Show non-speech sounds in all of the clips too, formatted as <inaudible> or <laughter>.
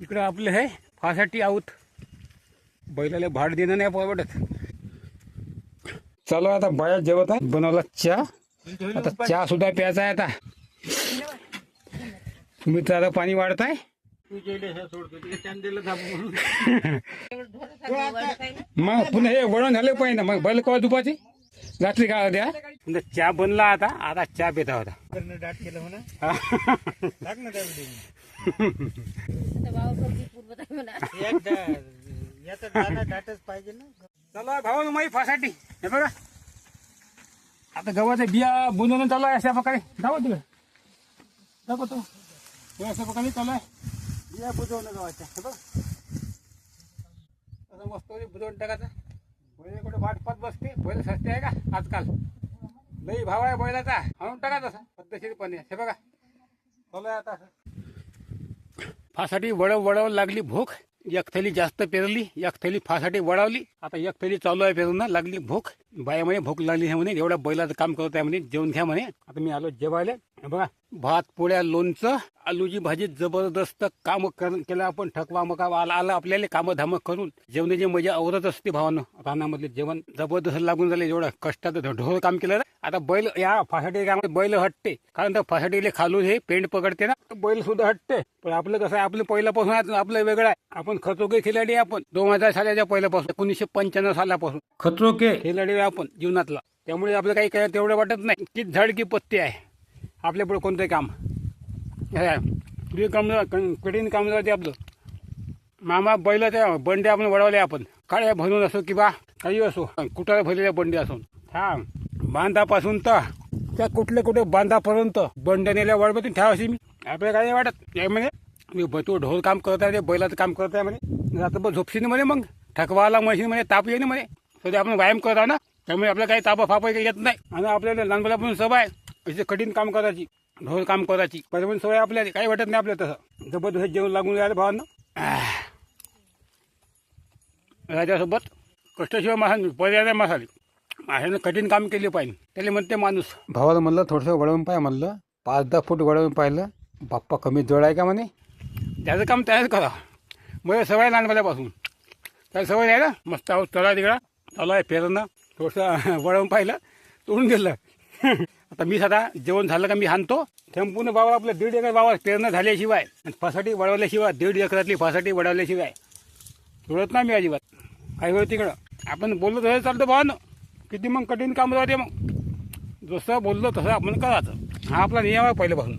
इकडं आपलं हे फासाठी आऊत. बैलाला भाड देणं नाही परवडत चलो आता बाया जेवत आहे. बनवला चहा. आता चहा सुद्धा प्यायचा आहे आता. तुम्ही तर आता पाणी वाढत आहे <laughs> मग पुन्हा हे वळण झालं पाहिजे ना मग बैल कवा दुपाची रात्री काय द्या चहा बनला आता आता चहा पिता होता. <laughs> डाट केलं ना आहे पाहिजे ना. चला भाऊ माई फासाठी हे बघा. आता गव्हाच्या बिया बुंदून चालू आहे अशा प्रकारे. जाऊ तिकडे. दाखवतो हे अशा प्रकारे चालू आहे बिया बुजवणं गव्हाच्या. हे बघ. मस्त बुजवून टाकायचं. बैल कुठे वाट पत बसते. बैल सस्ते आहे का? आजकाल. लई भाव आहे बैलाचा. आणून टाका तसा. पद्धतशीरपणे. हे बघा. चालू आहे आता. असं फासाठी वळव वळव लागली भूक. एक थैली जास्त पेरली एक थैली फासाठी वळवली. आता एक थैली चालू आहे पेरून लागली भूक. बाया म्हणे भूक लागली आहे म्हणे एवढ्या बैलाचं काम करत आहे म्हणे जेवण घ्या म्हणे. आता मी आलो जेवायला. बघा भात पोळ्या लोणचं आलूची भाजी जबरदस्त काम कर- केलं आपण ठकवा मका आला आला आपल्याला कामं धामं करून जेवणाची मजा आवरत असते भावानं रानामधले जेवण. जबरदस्त लागून झाले एवढं कष्टाचं ढोर काम केलं. आता बैल या फासाठी कामात बैल हटते कारण तर फासाटीले खालून हे पेंट पकडते ना बैल सुद्धा हटते पण आपलं कसं आहे आपलं पहिल्यापासून आपलं वेगळं आहे. आपण खतरोके खिलाडी आपण. दोन हजार सालाच्या पहिल्यापासून एकोणीसशे पंच्याण्णव सालापासून. खतरोके खिलाडी आपण जीवनातला. त्यामुळे आपलं काही काय तेवढं वाटत नाही. की झाड की पत्ती आहे. आपल्या पुढे कोणतंही काम. हे काम कठीण काम जाते आपलं. मामा बैलाच्या बंडे आपण वळवले आपण. काळ्या भरून असो किंवा काही असो. कुठाला भरलेल्या बंडे असो हा बांधापासून तर त्या कुठल्या कुठे बांधापर्यंत बंड नेल्या वळबतून ठेवा अशी मी. आपल्याला काही नाही वाटत. म्हणे मी ब- तू ढोल काम करत आहे बैलाचं काम करत आहे म्हणे. रात्रभर झोपशीने म्हणे मग. थकवाला मशीन म्हणे ताप येईन म्हणे. सध्या आपण व्यायाम करत आहो ना त्यामुळे आपल्याला काही तापा फापा येत नाही. आणि आपल्याला लहानपणापासून सवय अशी कठीण काम करायची ढोल काम करायची पण सवय आपल्याला काही वाटत नाही आपल्याला तसं. जबरदस्त जेवण लागून राहिलं भावांना. राजासोबत कष्टशिवाय मासा पर्याय मसाले माशानं कठीण काम केले पाहिजे. त्याला म्हणते माणूस. भावाला म्हणलं थोडंसं वळवून पाय म्हणलं. पाच दहा फूट वळवून पाहिलं. बाप्पा कमी जवळ आहे का म्हणे? त्याचं काम त्याच करा. मला सवय लहानपणापासून. काय सवय आहे ना? मस्त आहोत चला तिकडा. चालू आहे फेरणं थोडंसं <laughs> वळवून पाहिलं. तोडून दिलं. <laughs> आता मी सदा जेवण झालं का मी हाणतो. संपूर्ण वावर आपलं दीड एकर वावर पेरणं झाल्याशिवाय आणि वळवल्याशिवाय दीड एकरातली फसाटी वळवल्याशिवाय. सोडत नाही मी अजिबात. काही वेळ तिकडं? आपण बोललो तसं चालतं भावानं किती मग कठीण काम राहते मग. जसं बोललो तसं आपण करायचं. हा आपला नियम आहे पहिल्यापासून.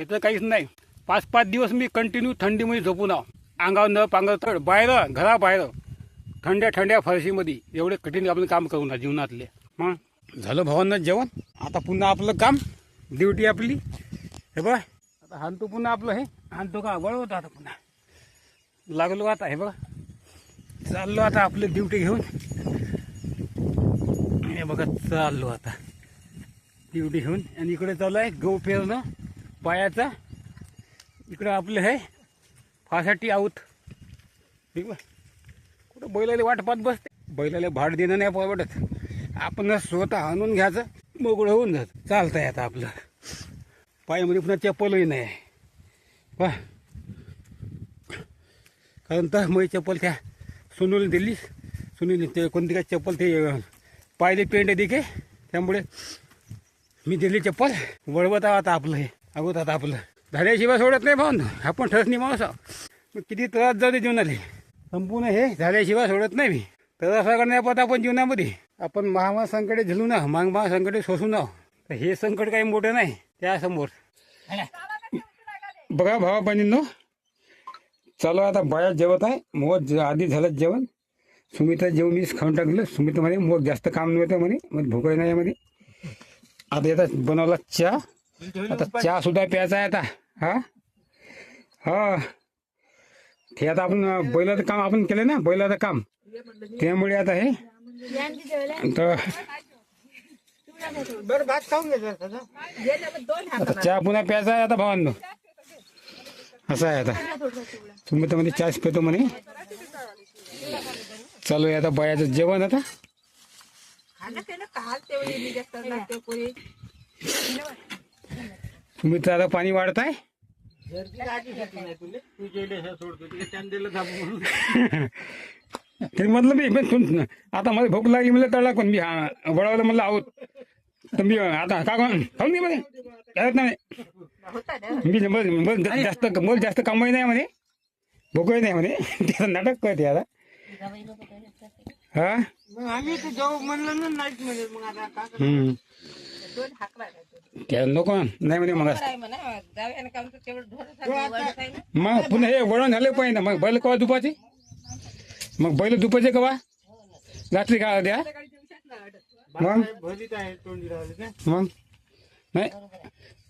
इथं काहीच नाही. पाच पाच दिवस मी कंटिन्यू थंडीमध्ये झोपून आहो. अंगावर न पांगावर तर बाहेर घराबाहेर. थंड्या थंड्या फरशीमध्ये एवढे कठीण आपण काम करू ना जीवनातले. मग? झालं भावांना जेवण. आता पुन्हा आपलं काम ड्युटी आपली. हे बघा आता हाणतो पुन्हा आपलं हे. हाणतो का वळवतो आता पुन्हा. लागलो आता हे बघा. चाललो आता आपलं ड्युटी घेऊन. हे बघा चाललो आता. ड्युटी घेऊन. आणि इकडे चालू आहे गहू पेरणं पायाचा. इकडं आपलं हे फासाठी आऊत. ठीक बैलाले कुठं बैलाला वाट पाहत बसते. बैलाला भाड देणं नाही परवडत आपण स्वतः आणून घ्यायचं मोकळं होऊन जात चालतंय आता आपलं. पायामध्ये पुन्हा चप्पलही नाही. वा कारण तर मग चप्पल त्या सुनील दिली. सुनील ते कोणती काय चप्पल ते पाहिले पायले पेंट दिके त्यामुळे मी दिली चप्पल. वळवत आहोत आता आपलं हे. अगोदर आता आपलं. झाल्याशिवाय सोडत नाही भाऊन. आपण ठसनी माणूस मग किती त्रास जाते जीवनाला. संपूर्ण हे झाल्याशिवाय सोडत नाही मी. त्रास करण्यापत आपण जीवनामध्ये. आपण महामा संकटे झेलू ना महामा संकट संकटे सोसू ना तर हे संकट काही मोठं नाही त्यासमोर. बघा भावा बहिणींनो चालू आता बाया जेवत आहे मग आधी झालं जेवण. सुमिता जेवण मीच खाऊन टाकलं सुमिता म्हणे मग जास्त काम नव्हतं म्हणे मग भूकही नाही म्हणे. आता येतात बनवला चहा. आता चहा सुद्धा प्यायचा आहे आता. हा? हा. ते आता आपण बैलाचं काम आपण केलं ना बैलाचं काम. त्यामुळे आता हे तर बरं भात खाऊन घे जरा का आता चहा पुन्हा प्यायचा आहे आता भावांनो. असं आहे आता. तुम्ही तर म्हणजे चहाच पितो म्हणे. चालू आहे आता बायाचं जेवण आता. तुम्ही तर आता पाणी वाढताय. <laughs> तू म्हटलं मी पण आता मला भूक लागली मला तळला कोण मी हा, वळवलं म्हणलं आहोत. तर मी आता का कोण? खाऊन घे म्हणे नाही. मी जास्त मला जास्त कामही नाही म्हणे. भूकही नाही म्हणे. <laughs> त्याचं नाटक करते आता. हा? मग आम्ही तर जाऊ म्हणलं ना नाहीच म्हणे. मग आता का करायचं? हम्म. त्या नको. नाही म्हणे मग. मग पुन्हा हे वळण झालं पाहिजे ना. मग बैल कवा दुपाचे मग बैल दुपारचे कवा? रात्री का द्या? मग? मग? नाही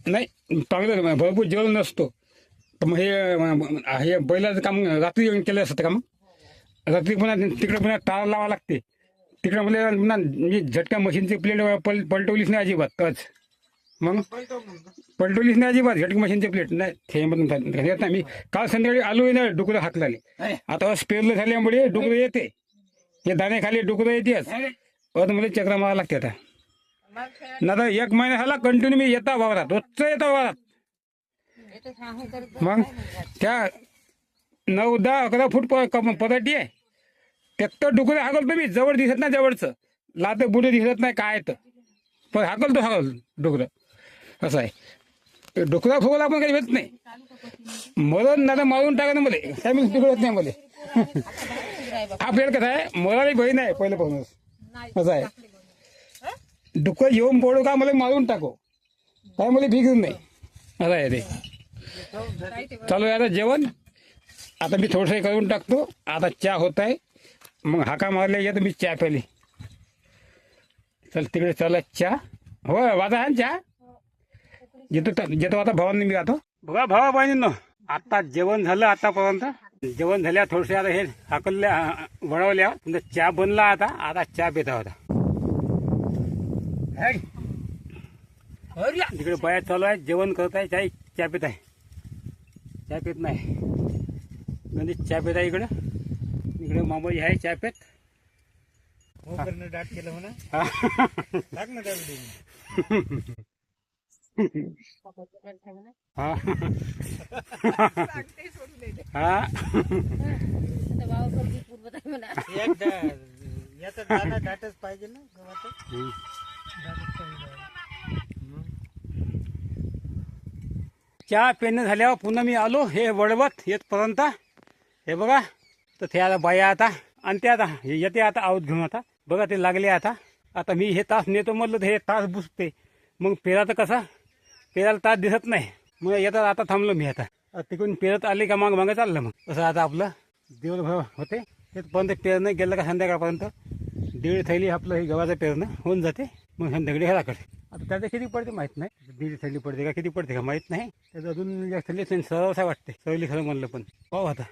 नाही चांगलं भरपूर जेवण नसतो. तर मग हे हे बैलाचं काम रात्री येऊन केलं असतं का मग? रात्री पुन्हा तिकडे पुन्हा तार लावा लागते. तिकडे म्हणजे पुन्हा मी झटका मशीनची प्लेट पल पलटवलीच नाही अजिबात टच मग? पलटवलीच नाही अजिबात. झटका मशीनची प्लेट नाही मधून येत नाही. मी काल संध्याकाळी आलो ना डुकरं हाकलाले आता स्पेरलं झाल्यामुळे डुकरं येते. हे दाणे खाली डुकरं येतेच मला चक्र मारा लागते आता. ना तर एक महिना झाला कंटिन्यू मी येता वावरात. रोजचं येता वावरात. मग? त्या नऊ दहा अकरा फूट पदाटी आहे. त्यात डुकरे हाकलतो मी. जवळ दिसत नाही जवळचं. लात बुडे दिसत नाही काय तर. पण हाकलतो हाकल डुकरं. असं आहे. ते डुकरा फुगला आपण काही येत नाही. मरण नाही मारून टाका ना मला मी तिकडत नाही मध्ये. आपल्याला कसं आहे मराठी बहीण आहे पहिलं पाहूनच असं आहे. डुकर येऊन पडू का मला मारून टाको? काय मला भीक नाही. असं आहे ते. चालू आहे आता जेवण. आता मी थोडंसं करून टाकतो. आता चहा होत आहे. मग हाका मारल्या येतो मी चहा प्याली चल तिकडे चला चहा. हो वाजा आहे ना चहा. येतो त- येतो आता भावांनी मी जातो बघा भावा बहिणींनो आता जेवण झालं आतापर्यंत. जेवण झाल्या थोडसे आता हे हाकलल्या वळवल्या. म्हणजे चहा बनला आता आता चहा पिता होता. तिकडे बाया चालू आहे जेवण करत आहे चाय चहा पित आहे. चहा पित नाही. म्हणजे चहा पित आहे इकडं. इकडे मामाजी आहे चहा पित. हो करणं दाट केलं म्हणा. <laughs> हा. हा. हा याचा दाटच पाहिजे ना गव्हाचं. दाटच पाहिजे चहा पेरणं झाल्यावर पुन्हा मी आलो हे वळवत येतपर्यंत. हे बघा तर ते आता बाया आता आणि ते आता येते आता आऊत घेऊन आता. बघा ते लागले आता. आता मी हे तास नेतो म्हटलं तर हे तास बुसते. मग पेराचं कसं? पेरायला तास दिसत नाही. मग येतात आता थांबलो मी आता. तिकडून पेरत आली का मग मागे चाललं मग. तसं आता आपलं दिवसभर होते. पण ते पेरणं गेलं का संध्याकाळपर्यंत. दीड थैली आपलं हे गव्हाचं पेरणं होऊन जाते. मग संध्याकाळी घराकडे. आता त्याचं किती पडते माहीत नाही. दीड थैली पडते का किती पडते का माहीत नाही. त्याचं अजून जास्त थैली सहसा वाटते. सहली खरं म्हणलं पण. पाहू आता.